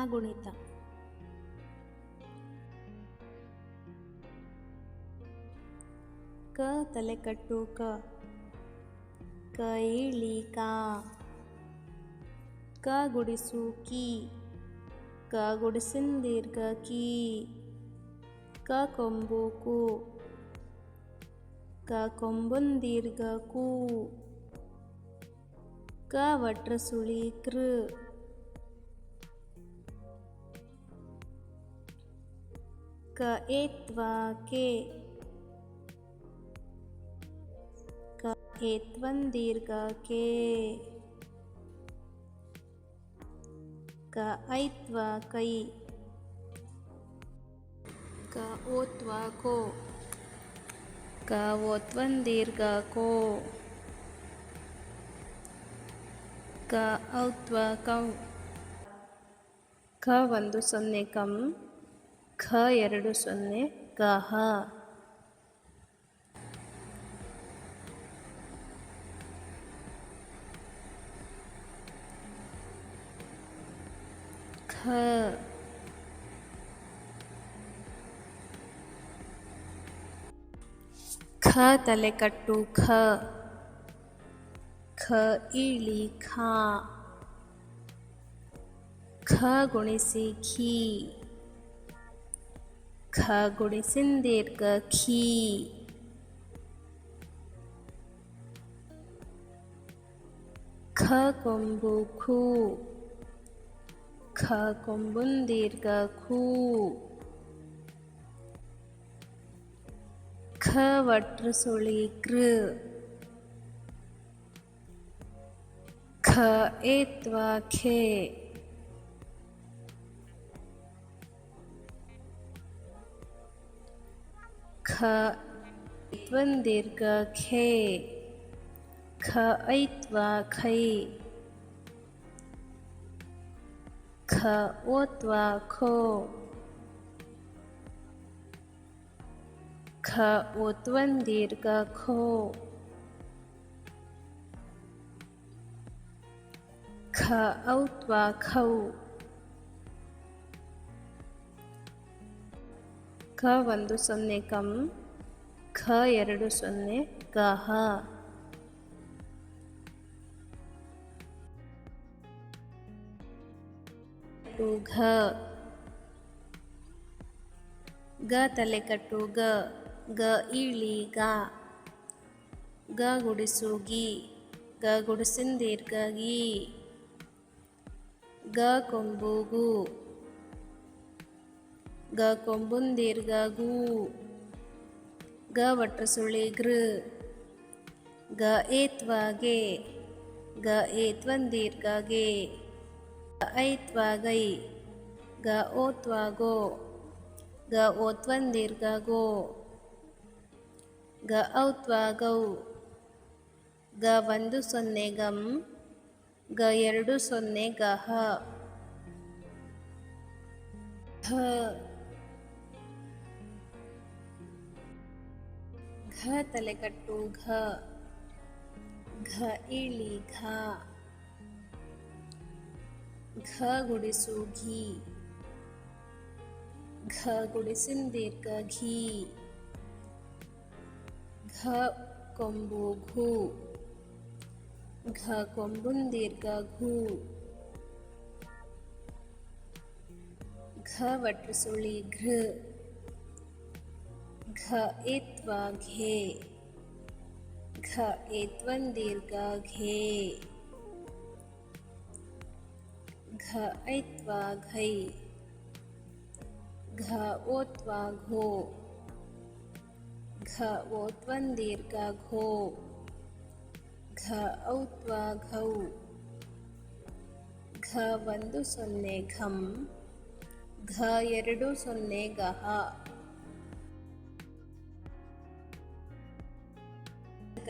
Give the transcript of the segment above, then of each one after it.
ಕಾಗುಣಿತ ಕ ತಲೆಕಟ್ಟು ಕ ಕ ಇಳಿ ಕಾ ಕ ಗುಡಿಸು ಕಿ ಕ ಗುಡಿಸಿನ ದೀರ್ಘ ಕೀ ಕ ಕೊಂಬು ಕು ಕ ಕೊಂಬುನ್ ದೀರ್ಘ ಕು ಕ ವಟ್ರ ಸುಳಿ ಕೃ ಕ ಏತ್ವಾ ಕೆ ಕ ಏತ್ವನ್ ದೀರ್ಘ ಕೆ ಕ ಐತ್ವ ಕೈ ಕ ಓತ್ವ ಕೋ ಕ ಓತ್ವನ್ ದೀರ್ಘ ಕೋ ಕ ಔತ್ವ ಕೌ ಕ ಒಂದು ಸೊನ್ನೆ ಕಂ. ಖ ಎರಡು ಸೊನ್ನೆ ಕಹ ಖ. ಖ ತಲೆಕಟ್ಟು ಖ. ಖ ಇಳಿ ಖ. ಖ ಗುಣಿಸಿ ಖೀ. ख गुड़ी सिंदेर खी। ख कुंभु खू। ख कुंभुन दीर्घ खू। ख वट्र सुळी कृ ख एत्वा खे। ತ್ವನ್ ದೀರ್ಘ ಖೇ ಖ ಐತ್ವ ಖೈ ಖ ಓತ್ವ ಖೋ ಖ ಓತ್ವನ್ ದೀರ್ಘ ಖೋ ಖ ಔತ್ವ ಖೌ ಖ ಒಂದು ಸೊನ್ನೆ ಕಂ, ಖ ಎರಡು ಸೊನ್ನೆ ಕಟ್ಟು ಘ. ಗ ತಲೆಕಟ್ಟು ಗ. ಗ ಇಳಿ, ಗ. ಗ ಗುಡಿಸು, ಗಿ. ಗ ಗುಡಿಸಿನ ದೀರ್ಘ, ಗಿ. ಗ ಕೊಂಬು, ಗು. ಗ ಕೊಂಬುಂದೀರ್ ಗ ಗೂ. ಗ ವಟ್ರ ಸುಳಿ ಗೃ ಗ. ಏತ್ವಾಗೆ ಗ. ಏತ್ವಂದೀರ್ಗೆ. ಐತ್ವಾಗೈ ಗ. ಓತ್ವಾಗೋ ಗ ಓತ್ವಂದೀರ್ ಗೋ. ಗ ಔತ್ವಾಗೌ ಗ. ಒಂದು ಸೊನ್ನೆ ಗಂ. ಗ ಎರಡು ಸೊನ್ನೆ ಗಹ. ಘ ಘ ತಲೆಕಟ್ಟು ಘ ಘ ಇಳಿ ಘ ಘ ಗುಡಿಸು ಘೀ ಘ ಗುಡಿಸಿನ ದೀರ್ಘ ಘೀ ಘ ಕೊಂಬು ಘೂ ಘ ಕೊಂಬುನ್ ದೀರ್ಘ ಘೂ ಘ ವಟ್ರ ಸುಳಿ ಘೃ ಘ ಏತ್ವ ಘೇ ಘ ಏತ್ವನ್ ದೀರ್ಘ ಘೇ ಘ ಐತ್ವ ಘೈ ಘ ಓತ್ವ ಘೋ ಘ ಓತ್ವನ್ ದೀರ್ಘ ಘೋ ಘ ಔತ್ವ ಘೌ ಘ ಒಂದು ಸೊನ್ನೆ ಘಂ. ಘ ಎರಡು ಸೊನ್ನೆ ಗಹ.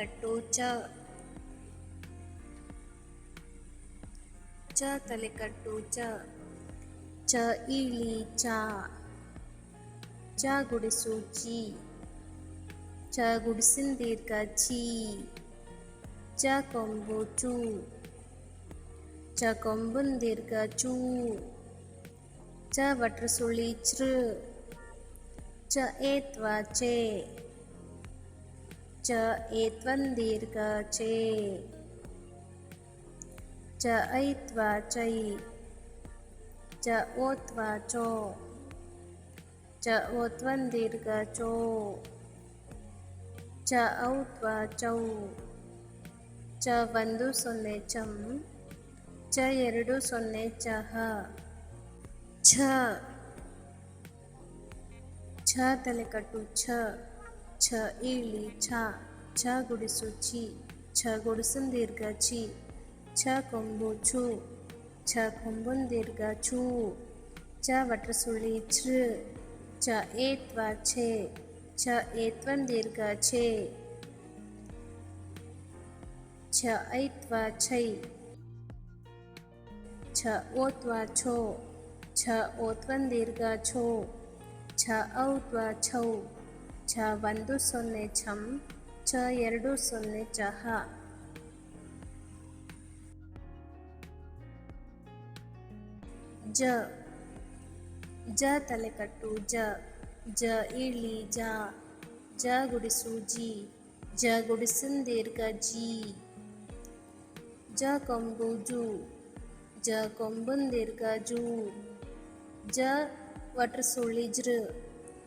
ಕಟ್ಟು ಚ ಚ ತಲೆಕಟ್ಟು ಚ ಚ ಇಳಿ ಚ ಚ ಗುಡಿಸು ಚಿ ಚ ಗುಡಿಸಿನ ದೀರ್ಘ ಚಿ ಚ ಕೊಂಬು ಚೂ ಚ ಕೊಂಬುನ್ ದೀರ್ಘ ಚೂ ಚ ವಟ್ರ ಸುಳಿ ಚೃ ಚ ಏತ್ವ ಚೇ చ ఏత్వం దీర్ఘ చే చ ఐత్వా చై చ ఓత్వా చో చ ఓత్వం దీర్ఘ చో చ ఔత్వా చౌ ಚ ಒಂದು ಸೊನ್ನೆ ಚಂ ಚ ಎರಡು ಸೊನ್ನೆ ಚಹ ಛ ಛ ತಲೆಕಟ್ಟು ಛ ಛ ಈಳಿ ಛ ಛ ಗುಡಿಸು ಛಿ ಛ ಗುಡಿಸನ್ ದೀರ್ಘ ಛಿ ಛ ಕೊಂಬು ಛು ಛ ಕೊಂಬುನ್ ದೀರ್ಘ ಛೂ ಚ ವಟ್ರಸುಳಿ ಛೃ ಚ ಏತ್ವ ಛೇ ಛ ಏತ್ವನ್ ದೀರ್ಘ ಛೇ ಛ ಐತ್ವ ಛೈ ಛ ಓತ್ವ ಛೋ ಛ ಓತ್ವನ್ ದೀರ್ಘ ಛೋ ಛ ಔತ್ವ ಛೌ ಛ ಒಂದು ಸೊನ್ನೆ ಛಂ ಛ ಎರಡು ಸೊನ್ನೆ ಚಹ ಜ ಜ ತಲೆಕಟ್ಟು, ಜ ಜ ಇಳಿ, ಜ ಜ ಗುಡಿಸು, ಜಿ, ಜ ಗುಡಿಸಿನ ದೀರ್ಘ, ಜಿ, ಜ ಕೊಂಬು, ಜು, ಜ ಕೊಂಬುನ್ ದೀರ್ಘ, ಜು, ಜ ವಟ್ರ ಸುಳಿ ಜೃ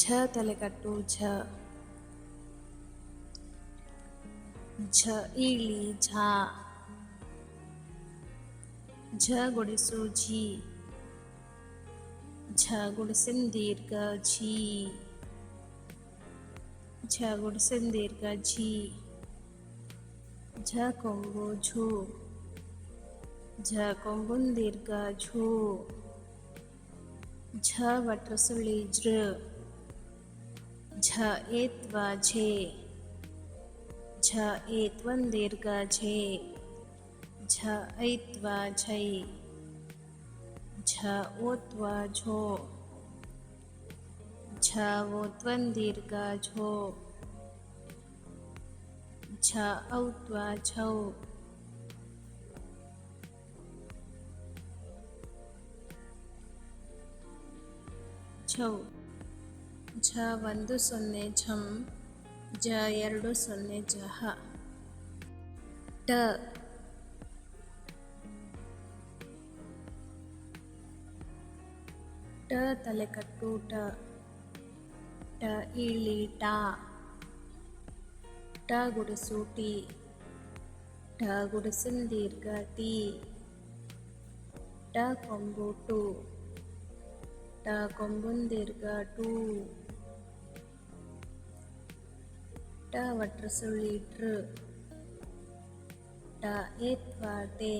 ಝ ತಲೆಕಟ್ಟು ಝ ಝ ಈಳಿ ಝ ಝ ಗುಡಿಸು ಝಿ ಝ ಗುಡಿಸಿನ ದೀರ್ಘ ಝಿ ಝ ಗುಡಿಸಿನ ದೀರ್ಘ ಝಿ ಝ ಕೊಂಬು ಝು ಝ ಕೊಂಬುನ್ ದೀರ್ಘ ಝು ಝ ವಟ್ರಸುಳಿ ಜೃ झ एत्वा झे झ एत्वन् दीर्घ झे झ ऐत्वा झै झ ओत्वा झो झ वोत्वन् दीर्घ झो झ औत्वा झौ छौ ಒಂದು ಸೊನ್ನೆ ಝಂ ಜ ಎರಡು ಸೊನ್ನೆ ಜಹ. ಟ. ಟ ತಲೆಕಟ್ಟು ಟ. ಟ ಇಳಿ, ಟ. ಟ ಗುಡಿಸು, ಟಿ. ಟ ಗುಡಿಸಿನ ದೀರ್ಘ, ಟಿ. ಟ ಕೊಂಬು, ಟು. ಟ ಕೊಂಬುನ್ ದೀರ್ಘ, ಟು. விட்டவற்று சொல்லிற்று. ட ஏத் வாட்டே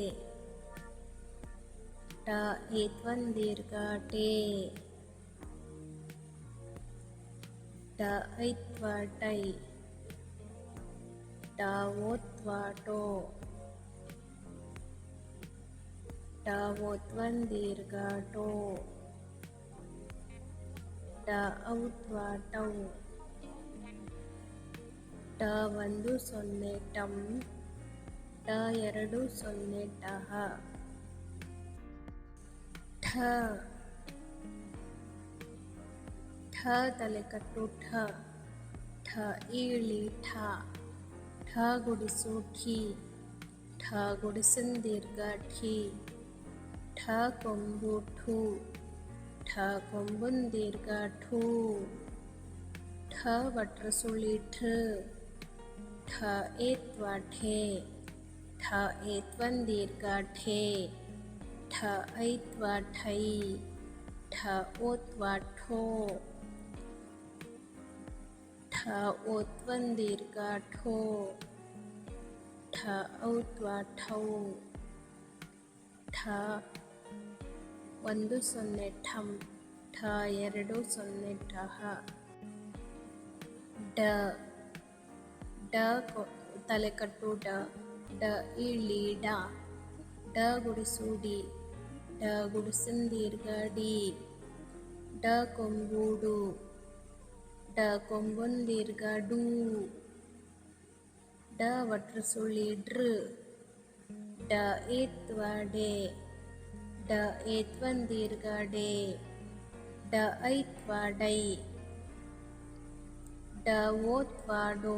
ட ஏத் வந்தீர்காட்டே ட ஐத் வாட்டை ட ஓத் வாட்டோ ட ஓத் வந்தீர்காட்டோ ட அவுத் வாட்டோ ಟೋ ಟ ಔತ್ವ ಟೌ ಟ ಒಂದು ಸೊನ್ನೆ ಟಂ ಟ ಎರಡು ಸೊನ್ನೆ ಟಹ ಠ ಠ ತಲೆಕಟ್ಟು ಠ ಠ ಈಳಿ ಠ ಠ ಗುಡಿಸು ಠಿ ಠ ಗುಡಿಸಿನ ದೀರ್ಘ ಠಿ ಠ ಕೊಂಬು ಠು ಠ ಕೊಂಬುನ್ ದೀರ್ಘ ಠೂ ಠ ವಟ್ರ ಸುಳಿ ಠ ಠ ಏತ್ವ ಠೇ ಠ ಏತ್ವನ್ ದೀರ್ಘ ಠೇ ಠ ಐತ್ವ ಠೈ ಠ ಓತ್ವ ಠೋ ಠ ಓತ್ವನ್ ದೀರ್ಘ ಠೋ ಠ ಔತ್ವ ಠೌ ಠ ಒಂದು ಸೊನ್ನೆ ಠಂ ಢ ಎರಡು ಸೊನ್ನೆ ಢ ಡ ಡ ಕೊ- ತಲೆಕಟ್ಟು ಡ ಡ ಇಳಿ ಡ ಡ ಗುಡಿಸು ಡಿ ಡ ಗುಡಿಸಿನ ದೀರ್ಘ ಡಿ ಡ ಕೊಂಬೂಡು ಡ ಕೊಂಬುನ್ ದೀರ್ಘ ಡು ಡ ವಟ್ರ ಸುಳಿ ಡ್ರ ಡ ಏತ್ವ ಡೆ ಡ ಏತ್ವನ್ ದೀರ್ಘ ಡೆ ಡ ಐತ್ವ ಡೈ ಡ ಓತ್ವ ಡೋ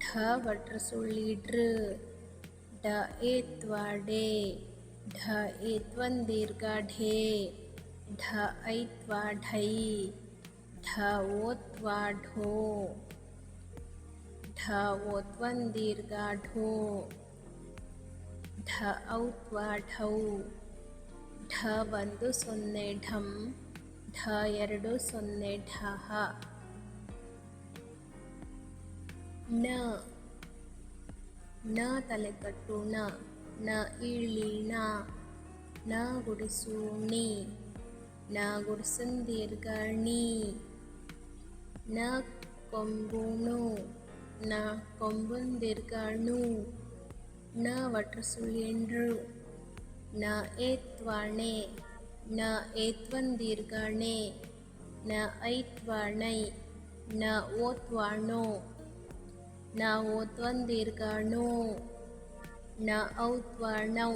ಢ ವಟ್ರ ಸುಳ್ಳಿ ಡ್ರ ಡ ಏತ್ವ ಡೇ ಢ ಏತ್ವನ್ ದೀರ್ಘ ಢೇ ಢ ಐತ್ವ ಢೈ ಢ ಓತ್ವ ಢೋ ಢ ಓತ್ವನ್ ದೀರ್ಘ ಢೋ ಢ ಔತ್ವ ಢೌ ಢ ಒಂದು ಸೊನ್ನೆ ಢಂ ಢ ಎರಡು ಸೊನ್ನೆ ಢಹ ನ ನ ತಲೆಕಟ್ಟು ನ ನ ಇಳಿ ನ ನ ಗುಡಿಸು ಣಿ ನ ಗುಡಿಸಿನ ದೀರ್ಘ ಣಿ ನ ಕೊಂಬುಣು ನ ಕೊಂಬುನ್ ದೀರ್ಘ ಣು ನ ವಟ್ರ ಸುಳಿಂಡ್ರು ನ ಏತ್ವಾಣೆ ನ ಏತ್ವನ್ ದೀರ್ಘಣೆ ನ ಐತ್ವಾಣೈ ನ ಓತ್ವಾಣೋ ನ ಓತ್ವನ್ ದೀರ್ಘಣೋ ನ ಔತ್ವಾಣೌ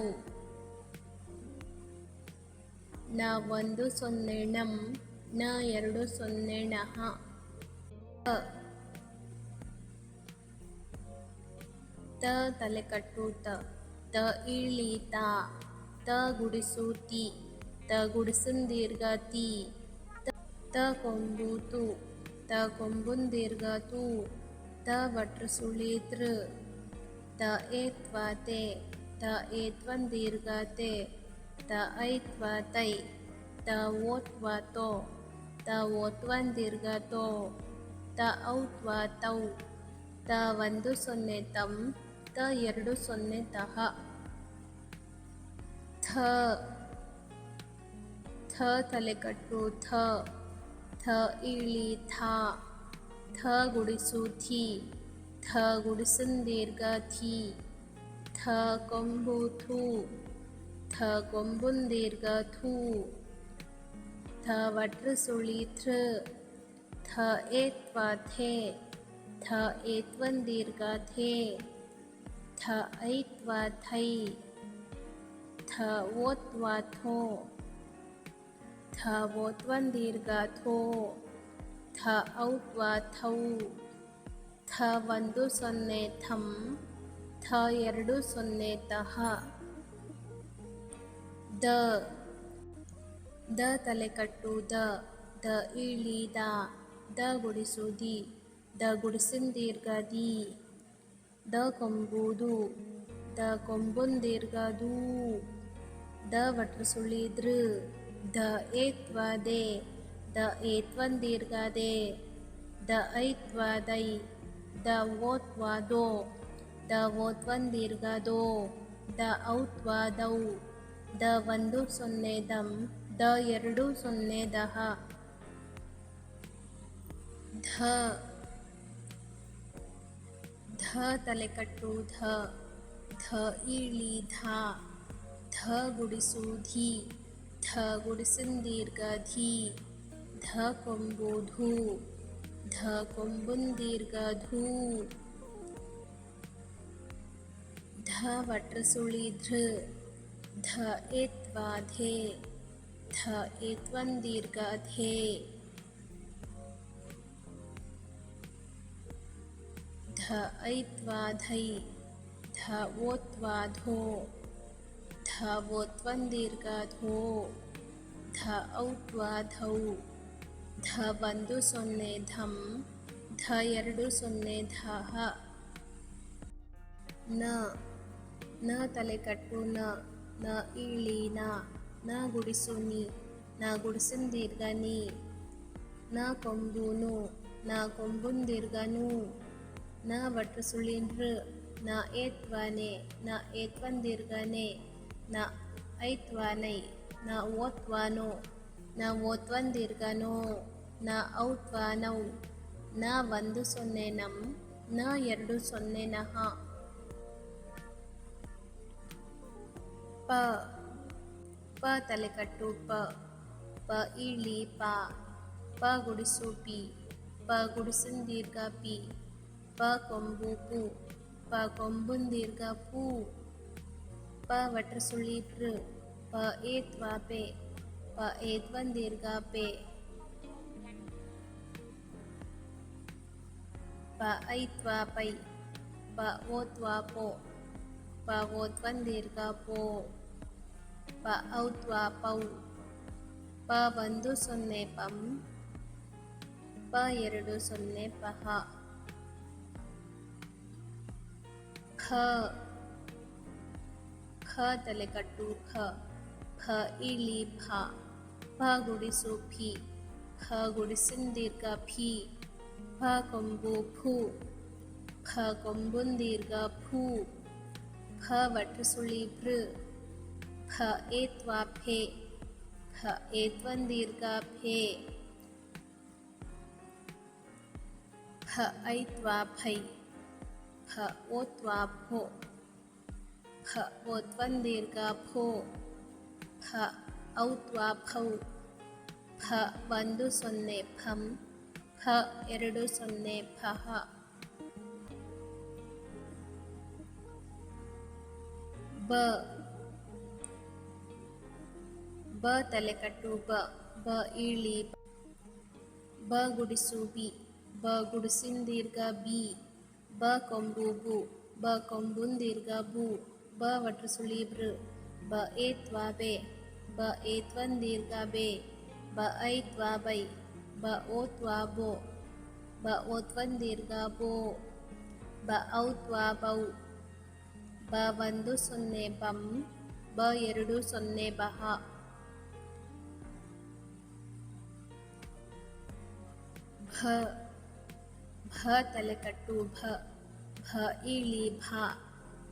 ನ ಒಂದು ಸೊನ್ನೆ ನಂ ನ ಎರಡು ಸೊನ್ನೆ ನಹ ತ. ತಲೆ ತಲೆಕಟ್ಟು ತ. ತ ಇಳಿ ತ ಗುಡಿಸು ತಿ. ತ ಗುಡಿಸಿನ ದೀರ್ಘ ತಿ. ತ- ತ ಕೊಂಬು ತು. ತ ಕೊಂಬುನ್ ದೀರ್ಘ ತು. ತ ವಟ್ರ ಸುಳಿ ತೃ ಏತ್ವ ತೆ ತ ಏತ್ವನ್ ದೀರ್ಘ ತೆ ತ ಐತ್ವ ತೈ ತ ಓತ್ವ ತೋ ತ ಓತ್ವನ್ ದೀರ್ಘ ತೋ ತ ಔತ್ವ ತೌ ತ ಒಂದು ಸೊನ್ನೆ ತಂ, ತ ಎರಡು ಸೊನ್ನೆ ತಹ ಥ ಥ ತಲೆಕಟ್ಟು ಥ ಥ ಇಳಿ, ಥ. ಥ ಗುಡಿಸು ಥಿ ಥ ಗುಡಿಸಿನ ದೀರ್ಘ ಥಿ ಥ ಕೊಂಬು ಥೂ ಥ ಕೊಂಬುನ್ ದೀರ್ಘ ಥೂ ಥ ವಟ್ರ ಸುಳಿ ಥೃ ಥ ಏತ್ವ ಥೇ ಥ ಏತ್ವನ್ ದೀರ್ಘ ಥೇ ಥ ಐತ್ವ ಥೈ ಥ ಓತ್ವ ಥೋ ಥ ಓತ್ವನ್ ದೀರ್ಘ ಥೋ ಔತ್ವ ಥೌ ಥ ಒಂದು ಸೊನ್ನೆ ಥಂ ಥ ಎರಡು ಸೊನ್ನೆ ತಹ ದ ದ ತಲೆಕಟ್ಟು, ದ ದ ಇಳಿ, ದ ದ ಗುಡಿಸು ದಿ ದ ಗುಡಿಸಿನ ದೀರ್ಘ ದಿ ದ ಕೊಂಬುದು, ದ ಕೊಂಬುನ್ ದೀರ್ಘ ದೂ ದ ವಟ್ರ ಸುಳಿದ್ರು ದ ಏತ್ವ ದೆ ದ ಏತ್ವನ್ ದೀರ್ಘ ದೆ ಐತ್ವಾದೈ, ದ ಓತ್ವಾದೋ, ದ ಓತ್ವನ್ ದೀರ್ಘ ದೋ ದ ಔತ್ವಾದೌ, ದ ಒಂದು ಸೊನ್ನೆ ದಂ, ದ ಎರಡು ಸೊನ್ನೆ ದಹ. ಧ ಧ ತಲೆಕಟ್ಟು ಧ ಧ ಇಳಿ ಧ ಧ ಗುಡಿಸು ಧಿ, ಧ ಗುಡಿಸಿನ ದೀರ್ಘ ಧಿ. ध कोम्बोधू ध कोम्बुन् दीर्घधू ध वट्रसुळि धृ ध एत्वाधे ध एत्वन् दीर्घाधे ध ऐत्वाधै ध ओत्वाधो ध वोत्वन् दीर्घाधो ध औत्वाधौ ಧೋ ಧ ಧೋ ಧ ಧೌ ಧ ಒಂದು ಸೊನ್ನೆ ಧಂ ಧ ಎರಡು ಸೊನ್ನೆ ಧಹ ನ ನ ತಲೆ ಕಟ್ಟು ನ ನ ಇಳಿ ನ ನ ಗುಡಿಸು ನೀ, ನ ಗುಡಿಸಿನ ದೀರ್ಘ ನೀ. ನ ಕೊಂಬುನು ನ ಕೊಂಬುನ್ ದೀರ್ಘ ನೂ. ನ ವಟ್ರ ಸುಳಿನ್ ಋ ನ ಏತ್ವಾನೆ, ನ ಏತ್ವನ್ ದೀರ್ಘನೆ ನ. ಐತ್ವಾನೈ, ನ ಓತ್ವಾನೋ, ನ ಓತ್ವನ್ ದೀರ್ಘ ನೋ ನ ಔತ್ವಾನೌ ನ ಒಂದು ಸೊನ್ನೆ ನಂ ನ ಎರಡು ಸೊನ್ನೆ ನಹ ಪ ಪ ತಲೆಕಟ್ಟು ಪ ಪ ಇಳಿ ಪ ಪ ಗುಡಿಸು ಪಿ ಪ ಗುಡಿಸಿನ ದೀರ್ಘ ಪಿ ಪ ಕೊಂಬು ಪು ಪ ಕೊಂಬುನ್ ದೀರ್ಘ ಪೂ ಪ ವಟ್ರ ಸುಳಿ ಪೃ ಪ ಏತ್ವಾ ಪೆ ಪ ಏತ್ವನ್ ದೀರ್ಘ ಪೆ ಐತ್ವಾ ಪೈ ಪ ಓತ್ವಾ ಪೋ ಪ ಓತ್ವನ್ ದೀರ್ಘ ಪೋ ಪ ಒಂದು, ಸೊನ್ನೆ, ಪಂ, ಪ, ಎರಡು, ಸೊನ್ನೆ, ಪಹ, ಖ ಖ, ತಲೆಕಟ್ಟು, ಖ ಖ, ಇಳಿ, ಫ ಫ, ಗುಡಿಸು, ಫಿ ಖ ಗುಡಿಸಿನ, ದೀರ್ಘ, ಫಿ ಫ ಕೊಂಬು ಫು ಫ ಕೊಂಬುನ್ ದೀರ್ಘ ಫೂ ಫ ವಟ್ರ ಸುಳಿ ಭೃ ಫ ಏತ್ವಾ ಫೆ ಫ ಏತ್ವನ್ ದೀರ್ಘ ಫೆ ಫ ಐತ್ವಾ ಫೈ ಫ ಓತ್ವಾ ಫೋ ಫ ಓತ್ವನ್ ದೀರ್ಘ ಫೋ ಫ ಔತ್ವಾ ಫೌ ಫ ಒಂದು ಸೊನ್ನೆ ಫಂ ಫ ಎರಡು ಸೊನ್ನೆ ಫಹ ಬ. ಬ ತಲೆಕಟ್ಟು ಬ. ಬ ಇಳಿ, ಬ. ಗುಡಿಸು, ಬಿ. ಬ ಗುಡಿಸಿನ ದೀರ್ಘ, ಬಿ. ಬ ಕೊಂಬು, ಬು. ಬ ಕೊಂಬುನ್ ದೀರ್ಘ, ಬು. ಬ ವಟ್ರ ಸುಳಿ, ಬೃ. ಬ ಏತ್ವಾ ಬೆ. ಬ ಏತ್ವನ್ ದೀರ್ಘ, ಬೆ. ಬ ಐತ್ವಾ ಬೈ. ಬ ಓತ್ವಾ ದೀರ್ಘಾಬೋ ಬ ದೀರ್ಘ ಬೋ ಒಂದು ಸೊನ್ನೆ ಬಂ ಬ ಎರಡು ಸೊನ್ನೆ ಬಹ ಭ ಭ ತಲೆಕಟ್ಟು ಭ ಭ ಇಳಿ ಭ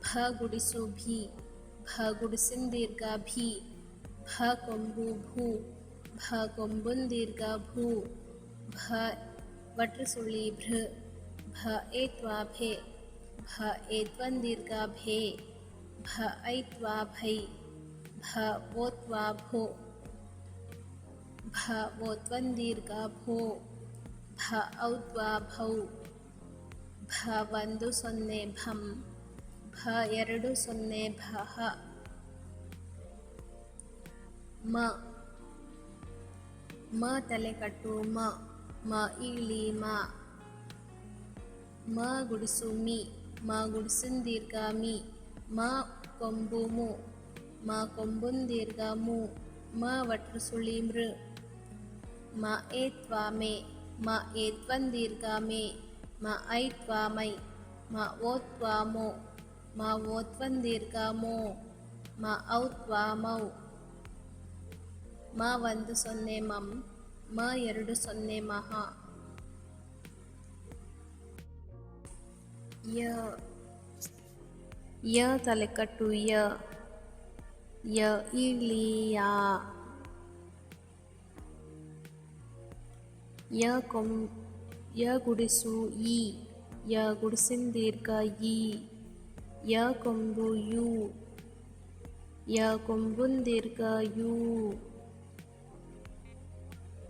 ಭ ಗುಡಿಸು ಭಿ ಭ ಗುಡಿಸಿನ್ ದೀರ್ಘ ಭಿ ಭ ಕೊಂಬು ಭೂ ಭ ಕೊಂಬುನ್ ದೀರ್ಘ ಭೂ ಭ ವಟ್ರ ಸುಳಿ ಭೃ ಭ ಏತ್ವಾ ಭೆ ಭ ಏತ್ವನ್ ದೀರ್ಘ ಭೇ ಭ ಐತ್ವಾ ಭೈ ಭ ಓತ್ವಾ ಭೋ ಭ ಓತ್ವನ್ ದೀರ್ಘ ಭೋ ಭ ಔತ್ವಾ ಭೌ ಭ ಒಂದು ಸೊನ್ನೆ ಭಂ ಭ ಎರಡು ಸೊನ್ನೆ ಭಹ ಮ ಮ ತಲೆಕಟ್ಟು ಮ ಮ ಇಳಿ ಮ ಮ ಗುಡಿಸು ಮಿ ಮ ಗುಡಿಸಿನ ದೀರ್ಘ ಮಿ ಮ ಕೊಂಬು ಮು ಮ ಕೊಂಬುನ್ ದೀರ್ಘ ಮು ಮ ವಟ್ರ ಸುಳಿ ಮೃ ಮ ಏತ್ವಾ ಮೇ ಮ ಏತ್ವನ್ ದೀರ್ಘ ಮೇ ಮ ಐತ್ವಾ ಮೈ ಮ ಓತ್ವಾ ಮೋ ಮ ಓತ್ವನ್ ದೀರ್ಘ ಮೋ ಮ ಔತ್ವಾ ಮೌ ಮ ಒಂದು ಸೊನ್ನೆ ಮಂ ಮ ಎರಡು ಸೊನ್ನೆ ಮಹ ಯ ಯ ತಲೆಕಟ್ಟು ಯ ಯ ಇಳಿ ಯಾ ಯ ಕೊಂ ಯ ಗುಡಿಸು ಈ ಯ ಗುಡಿಸಿನ ದೀರ್ಘ ಈ ಯ ಕೊಂಬು ಯು ಯ ಕೊಂಬುನ್ ದೀರ್ಘ ಯು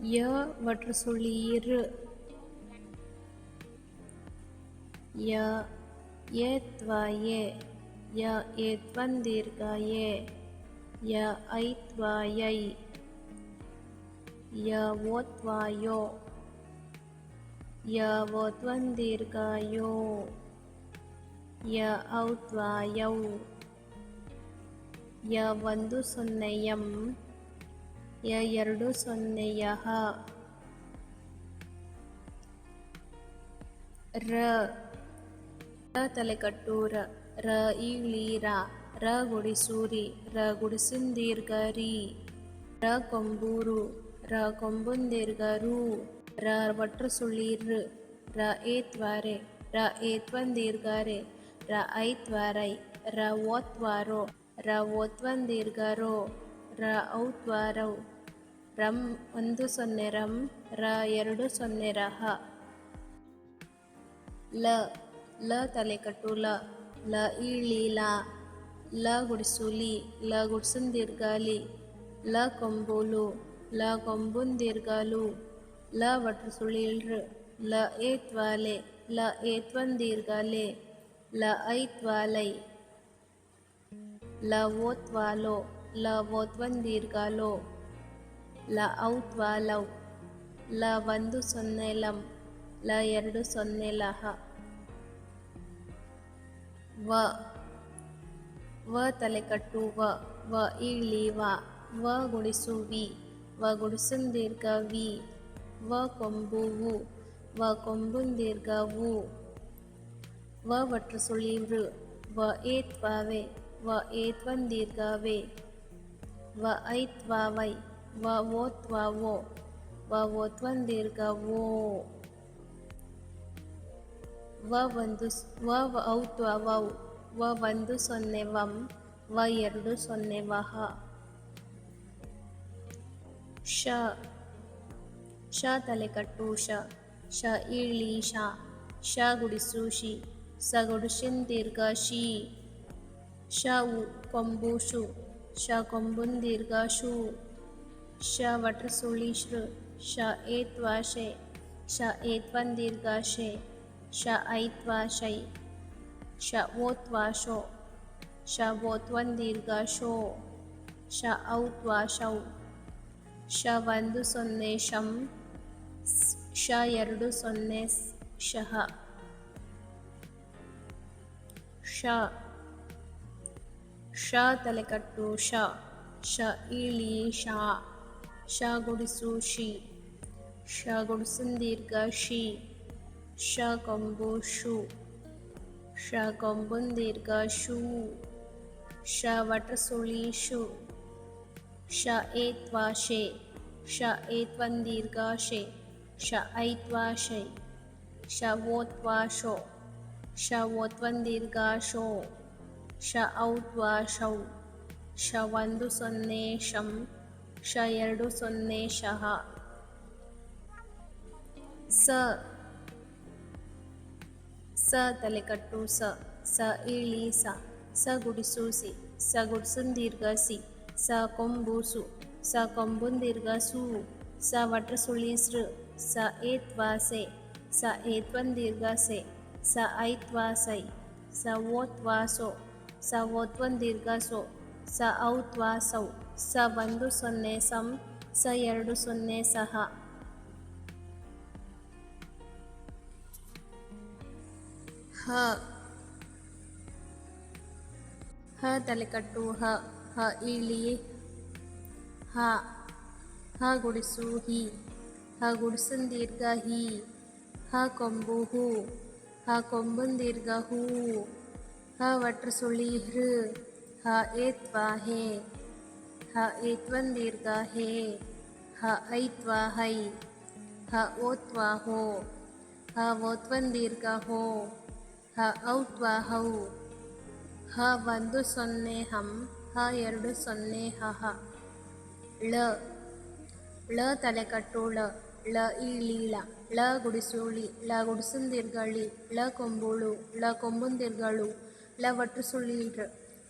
ய வற்று சொல்லி இரு. ய ஏத்வாயே ய ஏத்வன் தீர்காயே ய ஐத்வாயை ய ஓத்வாயோ ய ஓத்வன் தீர்காயோ ய ஔத்வாயௌ ய வந்து சொன்னயம் ಯ ಔತ್ವ ಯೌ ಯ ಒಂದು ಸೊನ್ನೆ ಎಂ ಯ ಎರಡು ಸೊನ್ನೆ ಯಹ ರ ರ ತಲೆಕಟ್ಟು ರ ರ ಈಳಿ ರ ರ ಗುಡಿಸೂರಿ ರ ಗುಡಿಸಿಂದೀರ್ಘ ರೀ ರ ಕೊಂಬೂರು ರ ಕೊಂಬುಂದೀರ್ಘ ರು ರ ವಟ್ರ ಸುಳಿ ರ ರ ಏತ್ವಾರೆ ರ ಏತ್ವಂದೀರ್ಘ ರೆ ರ ಐತ್ವಾರೈ ರ ಓತ್ವಾರೋ ರ ಓತ್ವಂದೀರ್ಘ ರೋ ರ ಔತ್ವಾರೌ ರಂ ಒಂದು ಸೊನ್ನೆ ರಂ, ರ ಎರಡು ಸೊನ್ನೆ ರಹ ಲ ಲ ತಲೆಕಟ್ಟು ಲ. ಲ ಈಳಿ ಲ. ಲ ಗುಡಿಸುಲಿ ಲ. ಗುಡ್ಸನ್ ದೀರ್ಘಾಲಿ. ಲ ಕೊಂಬೂಲು ಲ. ಕೊಂಬುನ್ ದೀರ್ಘಾಲು. ಲ ವಟ್ರ ಸುಳಿಲ್ರ ಲ ಏತ್ವಾಲೆ ಲ ಏತ್ವನ್ ದೀರ್ಘಾಲೆ. ಲ ಐತ್ವಾಲೈ ಲ ಓತ್ವಾಲೋ ಲ ಓತ್ವನ್ ದೀರ್ಘಾಲೋ ಲ ಔತ್ವಾಲೌ ಲ ಒಂದು ಸೊನ್ನೆ ಲಂ ಲ ಎರಡು ಸೊನ್ನೆ ಲಹ ವ ವ ತಲೆಕಟ್ಟು ವ ವ ಈಳಿ ವ ವ ಗುಡಿಸು ವಿ ವ ಗುಡಿಸನ್ ದೀರ್ಘ ವಿ ವ ಕೊಂಬು ವು ವ ಕೊಂಬುನ್ ದೀರ್ಘ ವು ವ ವಟ್ರ ಸುಳಿ ವೃ ವ ಏತ್ವಾವೆ ವ ಏತ್ವನ್ ದೀರ್ಘ ವೆ ವ ಐತ್ವಾವೈ ವ ಓತ್ವಾವೋ ವ ಓತ್ವನ್ ದೀರ್ಘ ವೋ ವ ಒಂದು ವ ವ ಒಂದು ಸೊನ್ನೆ ವಂ ವ ಎರಡು ಸೊನ್ನೆ ವಹ ಶ ಶ ತಲೆಕಟ್ಟು ಶ ಶ ಇಳಿ ಶ ಶ ಗುಡಿಸು ಶಿ, ಸ ಗುಡಿಸಿನ್ ದೀರ್ಘ ಶಿ ಶ ಕೊಂಬು ಶು, ಶ ಕೊಂಬುನ್ ದೀರ್ಘ ಶು. ಶ ವಟ್ರ ಸುಳಿ ಶೃ ಶ ಏತ್ವಾ ಶೆ ಶ ಏತ್ವನ್ ದೀರ್ಘ ಶೆ ಶ ಐತ್ವಾ ಶೈ ಶ ಓತ್ವಾ ಶೋ ಶ ಓತ್ವನ್ ದೀರ್ಘ ಶೋ ಶ ಔತ್ವಾ ಶೌ ಶ ಒಂದು ಸೊನ್ನೆ ಶಂ ಶ ಎರಡು ಸೊನ್ನೆ ಶಹ ಶ ಶ ತಲೆಕಟ್ಟು ಶ ಶ ಇಳಿ ಶ షాగుడుసు షి షాగుడుసుందీర్ఘ షి షకంబోషు షకంబుందీర్ఘషు షవటసుళీషు ష ఏత్వాషే ష ఏత్వందీర్ఘాషే ష ఐత్వాషై షవోత్వాషో షవోత్వందీర్ఘాషో ష ఔత్వాషౌ షవందు సన్నేషం ಶೆ ಎರಡು ಸೊನ್ನೆ ಶಹ ಸ. ಸ ತಲೆಕಟ್ಟು ಸ. ಸ ಇಳಿ ಸ. ಸ ಗುಡಿಸು ಸಿ. ಸ ಗುಡ್ಸನ್ ದೀರ್ಘ ಸಿ. ಸ ಕೊಂಬು ಸು. ಸ ಕೊಂಬುನ್ ದೀರ್ಘ ಸು. ಸ ವಟ್ರ ಸುಳಿ ಸೃ. ಸ ಏತ್ವಾ ಸೆ. ಸ ಏತ್ವನ್ ದೀರ್ಘ ಸೆ. ಸ ಐತ್ವಾ ಸೈ. ಸ ಓತ್ವಾ ಸೋ. ಸ ಓತ್ವನ್ ದೀರ್ಘ ಸೋ. ಸ ಔತ್ವಾ ಸೌ. ಸ ಒಂದು ಸೊನ್ನೆ, ಸಂ ಸ ಎರಡು ಸೊನ್ನೆ, ಸಹ. ಹ. ಹ ತಲೆಕಟ್ಟು ಹ ಹ, ಇಳಿ, ಹ ಹ ಗುಡಿಸು, ಹಿ, ಹ ಗುಡಿಸನ್ ದೀರ್ಘ, ಹಿ, ಹ ಕೊಂಬು, ಹೂ, ಹ ಕೊಂಬನ್ ದೀರ್ಘ, ಹೂ, ಹ ವಟ್ರ ಸುಳಿ ಹೃ ಹ, ಏತ್ವಾ, ಹೇ ಹ ಏತ್ವನ್ ದೀರ್ಘ ಹೇ, ಹ ಐತ್ವ ಹೈ, ಹ ಓತ್ವಾ ಹೋ, ಹ ಓತ್ವನ್ ದೀರ್ಘ ಹೋ, ಹ ಔತ್ವ ಹೌ, ಹ ಒಂದು ಸೊನ್ನೆ ಹಂ, ಹ ಎರಡು ಸೊನ್ನೆ ಹಹ ಳ ಳ ತಲೆಕಟ್ಟು ಳ ಳ ಇಳೀಳ ಳ ಗುಡಿಸುಳಿ ಳ ಗುಡಿಸಿನ ದೀರ್ಘಳಿ ಳ ಕೊಂಬುಳು ಳ ಕೊಂಬುನ್ ದೀರ್ಘಳು ಳ ಒಟ್ಟು ಸುಳಿಲ್ರ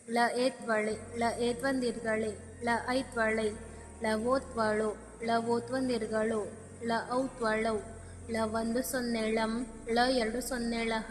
ಳ ಏತ್ವಳೆ ಳ ಏತ್ವನ್ ದೀರ್ಘಳೆ ಳ ಐತ್ವಳೈ ಳ ಓತ್ವಾಳು ಳ ಓತ್ವನ್ ದೀರ್ಘಳು ಳ ಔತ್ವಳೌ ಳ ಒಂದು ಸೊನ್ನೆ ಳಂ ಳ ಎರಡು ಸೊನ್ನೆ ಳಹ